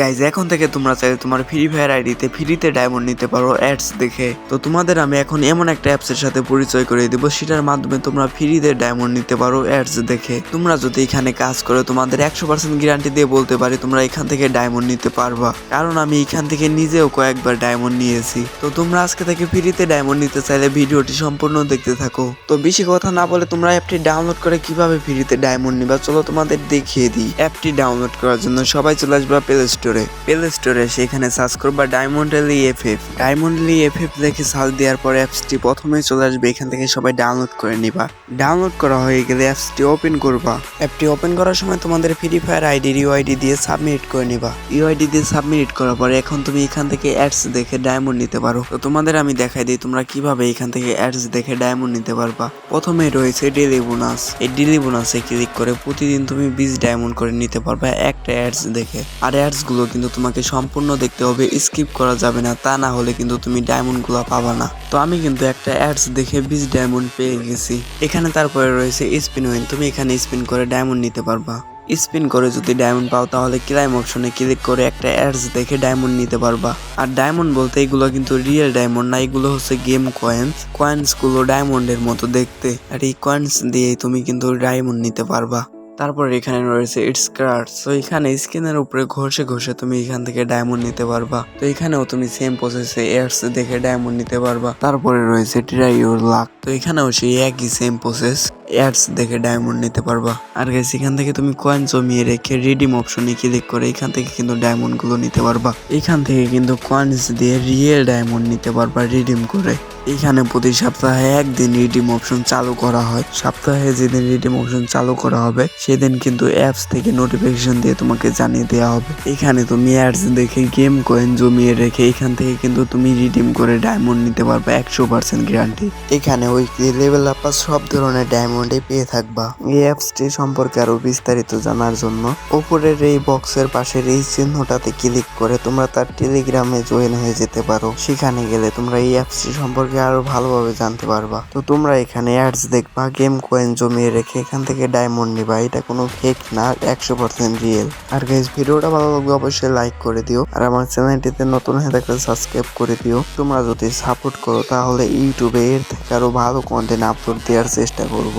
Guys এখন থেকে তোমরা চাইলে তোমার ফ্রি ফায়ার আইডিতে ফ্রিতে ডায়মন্ড নিতে পারো অ্যাডস দেখে। তো তোমাদের আমি এখন এমন একটা অ্যাপসের সাথে পরিচয় করে দিব, সেটার মাধ্যমে তোমরা ফ্রিতে ডায়মন্ড নিতে পারো অ্যাডস দেখে। তোমরা যদি এখানে কাজ করো, তোমাদের একশো পার্সেন্ট গ্যারান্টি দিয়ে বলতে পারি, তোমরা এখান থেকে ডায়মন্ড নিতে পারবা। কারণ আমি এখান থেকে নিজেও কয়েকবার ডায়মন্ড নিয়েছি। তো তোমরা আজকে থেকে ফ্রিতে ডায়মন্ড নিতে চাইলে ভিডিওটি সম্পূর্ণ দেখতে থাকো। তো বেশি কথা না বলে তোমরা অ্যাপটি ডাউনলোড করে কীভাবে ফ্রিতে ডায়মন্ড নিবা, চলো তোমাদের দেখিয়ে দিই। অ্যাপটি ডাউনলোড করার জন্য সবাই চলে আসবা প্লে স্টোরে প্লে স্টোরে সেখানে সার্চ করবা ডায়মন্ড এলি এফ এফ ডায়মন্ড এলি এফ এফ লিখে সার্চ দেওয়ার পর অ্যাপসটি প্রথমে চলে আসবে, এখান থেকে সবাই ডাউনলোড করে নিবা। ডাউনলোড করা হয়ে গেলে অ্যাপসটি ওপেন করবা। অ্যাপটি ওপেন করার সময় তোমাদের ফ্রি ফায়ার আইডি ইউআইডি দিয়ে সাবমিট করে নিবা। ইউআইডি দিয়ে সাবমিট করার পরে এখন তুমি এখান থেকে অ্যাডস দেখে ডায়মন্ড নিতে পারো। তো তোমাদের আমি দেখাই দিই তোমরা কীভাবে এখান থেকে অ্যাডস দেখে ডায়মন্ড নিতে পারবা। প্রথমে রয়েছে ডেলি বোনাস এই ডেলি বোনাসে ক্লিক করে প্রতিদিন তুমি বিশ ডায়মন্ড করে নিতে পারবা একটা অ্যাডস দেখে। আর অ্যাডস গুলো কিন্তু তোমাকে সম্পূর্ণ দেখতে হবে, স্কিপ করা যাবে না, তা না হলে কিন্তু তুমি ডায়মন্ডগুলো পাবা না। তো আমি কিন্তু একটা অ্যাডস দেখে বিশ ডায়মন্ড পেয়ে গেছি। এখানে তারপরে রয়েছে স্পিন উইন তুমি এখানে স্পিন করে ডায়মন্ড নিতে পারবা। স্পিন করে যদি ডায়মন্ড পাও তাহলে ক্লাইম অপশনে ক্লিক করে একটা অ্যাডস দেখে ডায়মন্ড নিতে পারবা। আর ডায়মন্ড বলতে এগুলো কিন্তু রিয়েল ডায়মন্ড না, এগুলো হচ্ছে গেম কয়েন্স। কয়েন্সগুলো ডায়মন্ডের মতো দেখতে। আর এই কয়েন্স দিয়ে তুমি কিন্তু ডায়মন্ড নিতে পারবা। তারপর এখানে রয়েছে ইটস কার্ড তো এখানে স্কিনের উপরে ঘষে ঘষে তুমি এখান থেকে ডায়মন্ড নিতে পারবা। তো এখানেও তুমি সেম প্রসেসে এয়ার্স দেখে ডায়মন্ড নিতে পারবা। তারপরে রয়েছে ট্রাই ইউর লাক তো এখানেও সেই একই সেম প্রসেস অ্যাডস দেখে ডায়মন্ড নিতে পারবা। আর গাইস এখান থেকে তুমি কয়েন জমিয়ে রেখে রিডিম অপশনে ক্লিক করে এখান থেকে কিন্তু ডায়মন্ডগুলো নিতে পারবা। এখান থেকে কিন্তু কয়েন্স দিয়ে রিয়েল ডায়মন্ড নিতে পারবা রিডিম করে। এখানে প্রতি সপ্তাহে একদিন রিডিম অপশন চালু করা হয়। সপ্তাহে যেদিন রিডিম অপশন চালু করা হবে, সেদিন কিন্তু অ্যাপস থেকে নোটিফিকেশন দিয়ে তোমাকে জানিয়ে দেওয়া হবে। এখানে তুমি অ্যাডস দেখে গেম কয়েন জমিয়ে রেখে এখান থেকে কিন্তু তুমি রিডিম করে ডায়মন্ড নিতে পারবে একশো পার্সেন্ট গ্যারান্টি এখানে উইকলি লেভেল আপ সব ধরনের ডায়মন্ডে পেয়ে থাকবা। এই অ্যাপসটি সম্পর্কে আরও বিস্তারিত জানার জন্য উপরের এই বক্সের পাশের এই চিহ্নটাতে ক্লিক করে তোমরা তার টেলিগ্রামে জয়েন হয়ে যেতে পারো। সেখানে গেলে তোমরা এই অ্যাপসটি সম্পর্কে আরও ভালোভাবে জানতে পারবা। তো তোমরা এখানে অ্যাডস দেখবা গেম কয়েন জমিয়ে রেখে এখান থেকে ডায়মন্ড নিবা। এটা কোনো ফেক না, একশো পার্সেন্ট রিয়েল আর গাইজ ভিডিওটা ভালো লাগবে অবশ্যই লাইক করে দিও। আর আমার চ্যানেলটিতে নতুন হয়ে থাকলে সাবস্ক্রাইব করে দিও। তোমরা যদি সাপোর্ট করো, তাহলে ইউটিউবে এর থেকে আরও ভালো কন্টেন্ট আপলোড দেওয়ার চেষ্টা করব।